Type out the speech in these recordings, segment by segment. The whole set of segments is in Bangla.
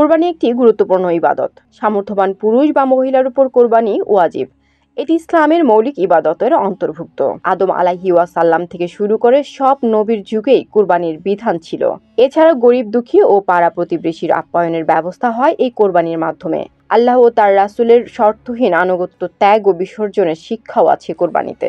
কোরবানি একটি গুরুত্বপূর্ণ ইবাদত। সামর্থ্যবান পুরুষ বা মহিলার উপর কোরবানি ওয়াজিব। এটি ইসলামের মৌলিক ইবাদতের অন্তর্ভুক্ত। আদম আলাহি ওয়াসাল্লাম থেকে শুরু করে সব নবীর যুগেই কোরবানির বিধান ছিল। এছাড়া গরিব দুঃখী ও পাড়া প্রতিবেশীর আপ্যায়নের ব্যবস্থা হয় এই কোরবানির মাধ্যমে। আল্লাহ ও তার রাসূলের শর্তহীন আনুগত্য ত্যাগ ও বিসর্জনের শিক্ষাও আছে কোরবানিতে।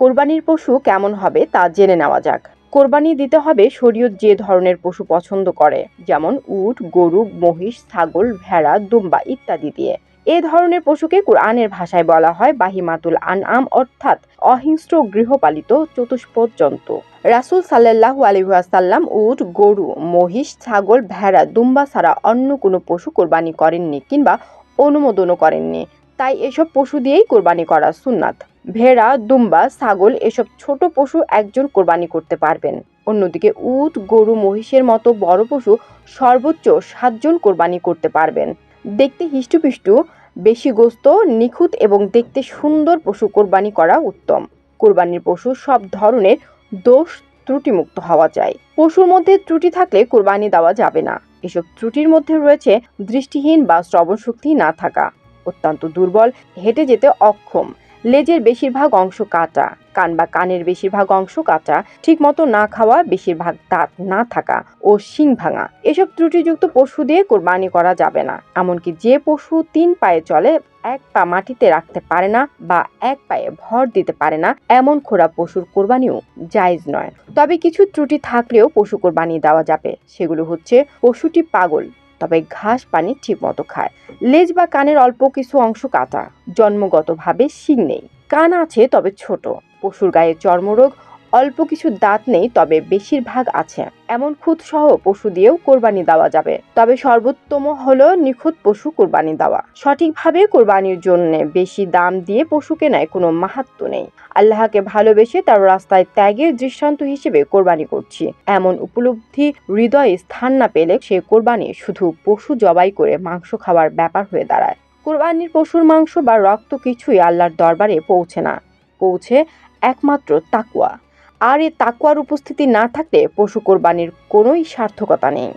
কোরবানির পশু কেমন হবে তা জেনে নেওয়া যাক। কোরবানি দিতে হবে শরীয়ত যে ধরনের পশু পছন্দ করে, যেমন উট, গরু, মহিষ, ছাগল, ভেড়া, দুম্বা ইত্যাদি দিয়ে। এ ধরনের পশুকে কোরআনের ভাষায় বলা হয় বাহিমাতুল আনআম, অর্থাৎ অহিংস্র গৃহপালিত চতুষ্পদ জন্তু। রাসূল সাল্লাল্লাহু আলাইহি ওয়াসাল্লাম উট, গরু, মহিষ, ছাগল, ভেড়া, দুম্বা ছাড়া অন্য কোনো পশু কোরবানি করেননি কিংবা অনুমোদনও করেননি। তাই এসব পশু দিয়েই কোরবানি করা সুন্নাত। ভেড়া, দুম্বা, ছাগল এসব ছোট পশু একজন কোরবানি করতে পারবেন। অন্যদিকে উট, গরু, মহিষের মতো বড় পশু সর্বোচ্চ সাতজন কোরবানি করতে পারবেন। দেখতে হিষ্টুপিষ্টু, বেশি গোস্ত, নিখুঁত এবং দেখতে সুন্দর পশু কোরবানি করা উত্তম। কোরবানির পশু সব ধরনের দোষ ত্রুটিমুক্ত হওয়া চাই পশুর মধ্যে ত্রুটি থাকলে কোরবানি দেওয়া যাবে না। এসব ত্রুটির মধ্যে রয়েছে দৃষ্টিহীন বা শ্রবণ শক্তি না থাকা। অত্যন্ত দুর্বল, হেঁটে যেতে অক্ষম। লেজের বেশিরভাগ অংশ কাটা কান বা কানের বেশিরভাগ অংশ কাটা ঠিকমতো না খাওয়া বেশিরভাগ দাঁত না থাকা ও শিং ভাঙা। এসব ত্রুটিযুক্ত পশু দিয়ে কোরবানি করা যাবে না। এমনকি যে পশু তিন পায়ে চলে, এক পা মাটিতে রাখতে পারে না বা এক পায়ে ভর দিতে পারে না, এমন খোরা পশুর কোরবানিও জায়েজ নয়। তবে কিছু ত্রুটি থাকলেও পশু কোরবানি দেওয়া যাবে। সেগুলো হচ্ছে, পশুটি পাগল তবে ঘাস পানি ঠিক মতো খায়। লেজ বা কানের অল্প কিছু অংশ কাটা জন্মগতভাবে শিং নেই। কান আছে তবে ছোট। পশুর গায়ে চর্মরোগ অল্প কিছু দাঁত নেই, তবে বেশিরভাগ আছে। এমন খুদ সহ পশু দিয়েও কোরবানি দেওয়া যাবে। তবে সর্বোত্তম হলো নিখুঁত পশু কোরবানি দেওয়া। সঠিকভাবে কোরবানির জন্য বেশি দাম দিয়ে পশু কেনায় কোনো মাহাত্ম নেই। আল্লাহকে ভালোবেসে তার রাস্তায় ত্যাগের দৃষ্টান্ত হিসেবে কোরবানি করছি। এমন উপলব্ধি হৃদয়ে স্থান না পেলে সে কোরবানি শুধু পশু জবাই করে মাংস খাওয়ার ব্যাপার হয়ে দাঁড়ায়। কোরবানির পশুর মাংস বা রক্ত কিছুই আল্লাহর দরবারে পৌঁছে না। পৌঁছে একমাত্র তাকুয়া। আর এ তাকুয়ার উপস্থিতি না থাকলে পশু কোরবানির কোনোই সার্থকতা নেই।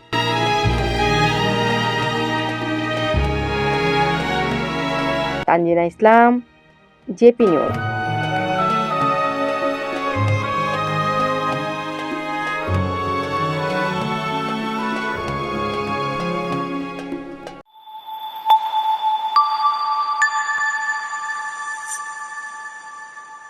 Tanzina Islam, JP News.